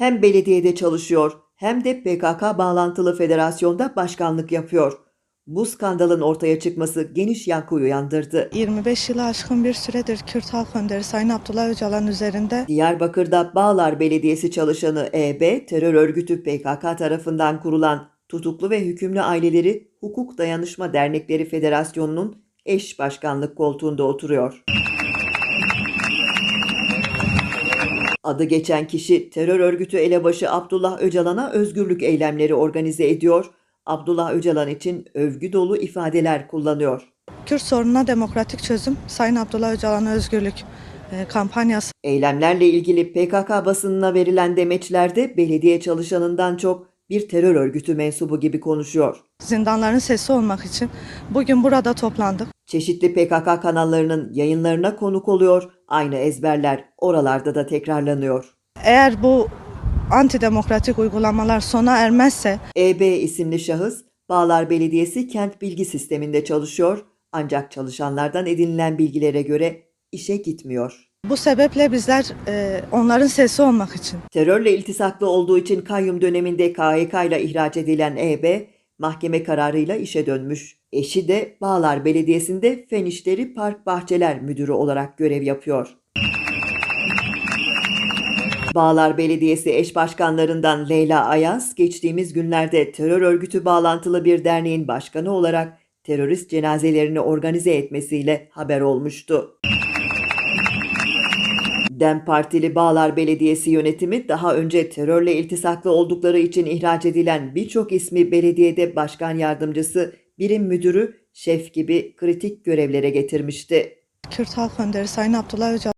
Hem belediyede çalışıyor hem de PKK bağlantılı federasyonda başkanlık yapıyor. Bu skandalın ortaya çıkması geniş yankı uyandırdı. 25 yılı aşkın bir süredir Kürt Halk Önderi Sayın Abdullah Öcalan üzerinde Diyarbakır'da Bağlar Belediyesi çalışanı EB, terör örgütü PKK tarafından kurulan Tutuklu ve Hükümlü Aileleri Hukuk Dayanışma Dernekleri Federasyonu'nun eş başkanlık koltuğunda oturuyor. Adı geçen kişi terör örgütü elebaşı Abdullah Öcalan'a özgürlük eylemleri organize ediyor. Abdullah Öcalan için övgü dolu ifadeler kullanıyor. Kürt sorununa demokratik çözüm Sayın Abdullah Öcalan'a özgürlük e, kampanyası Eylemlerle ilgili PKK basınına verilen demeçlerde belediye çalışanından çok bir terör örgütü mensubu gibi konuşuyor. zindanların sesi olmak için bugün burada toplandık. Çeşitli PKK kanallarının yayınlarına konuk oluyor, aynı ezberler oralarda da tekrarlanıyor. Eğer bu antidemokratik uygulamalar sona ermezse EB isimli şahıs Bağlar Belediyesi kent bilgi sisteminde çalışıyor ancak çalışanlardan edinilen bilgilere göre işe gitmiyor. bu sebeple bizler e, onların sesi olmak için Terörle iltisaklı olduğu için kayyum döneminde KHK ile ihraç edilen EB, mahkeme kararıyla işe dönmüş. Eşi de Bağlar Belediyesi'nde Fen İşleri Park Bahçeler Müdürü olarak görev yapıyor. Bağlar Belediyesi eş başkanlarından Leyla Ayaz, geçtiğimiz günlerde terör örgütü bağlantılı bir derneğin başkanı olarak terörist cenazelerini organize etmesiyle haber olmuştu. DEM Partili Bağlar Belediyesi yönetimi daha önce terörle iltisaklı oldukları için ihraç edilen birçok ismi belediyede başkan yardımcısı, birim müdürü, şef gibi kritik görevlere getirmişti. Kürt Halk Önderi Sayın Abdullah Öcalan